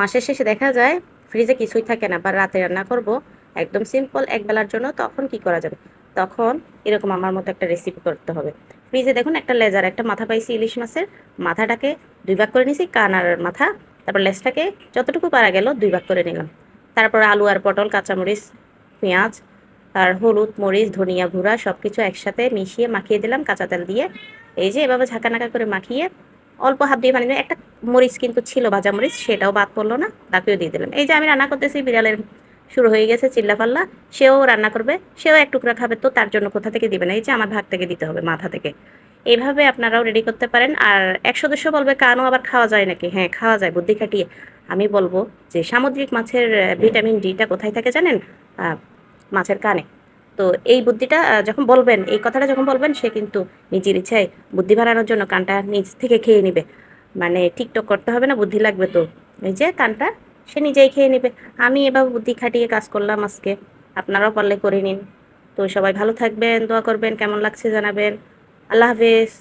মাসের শেষে দেখা যায় ফ্রিজে কিছুই থাকে না, বা রাতে রান্না করব, একদম সিম্পল এক বেলার জন্য, তখন কি করা যাবে? তখন এরকম আমার মতো একটা রেসিপি করতে হবে। ফ্রিজে দেখুন একটা লেজার, একটা মাথা পাইছি ইলিশ মাছের, মাথাটাকে দুই ভাগ করে নিয়েছি কান আর মাথা, তারপর লেজটাকে যতটুকু পারা গেল, দুই ভাগ করে নিলাম। তারপর আলু আর পটল, কাঁচামরিচ, পেঁয়াজ, আর হলুদ, মরিচ, ধনিয়া গুঁড়া সব কিছু একসাথে মিশিয়ে মাখিয়ে দিলাম, কাঁচা তেল দিয়ে। এই যে এভাবে ঝাঁকা নাকা করে মাখিয়ে অল্প হাত দিয়ে পানি একটা মরিচ কিন্তু ছিল ভাজা মরিচ, সেটাও বাদ পড়ল না, তাকেও দিয়ে দিলাম এই যে আমি রান্না করতেছি, বিড়ালের শুরু হয়ে গেছে চিল্লা পাল্লা সেও রান্না করবে, সেও এক টুকরা খাবে, তো তার জন্য কোথা থেকে দিবে না এই যে আমার ভাগ থেকে দিতে হবে মাথা থেকে। এইভাবে আপনারাও রেডি করতে পারেন। আর এক সদস্য বলবে, কানও আবার খাওয়া যায় নাকি? হ্যাঁ খাওয়া যায়, বুদ্ধি খাটিয়ে। আমি বলব যে সামুদ্রিক মাছের ভিটামিন ডিটা কোথায় থাকে জানেন? মাছের কানে। তো এই বুদ্ধিটা যখন বলবেন, এই কথাটা যখন বলবেন, সে কিন্তু নিজের ইচ্ছায় বুদ্ধি বাড়ানোর জন্য কানটা নিজ থেকে খেয়ে নেবে। মানে টিকটক করতে হবে না, বুদ্ধি লাগবে তো। এই যে কানটা, সে নিজেই খেয়ে নেবে। আমি এবার বুদ্ধি খাটিয়ে কাজ করলাম আজকে। আপনারাও পারলে করে নিন। তো সবাই ভালো থাকবেন, দোয়া করবেন, কেমন লাগছে জানাবেন। আল্লাহ হাফেজ।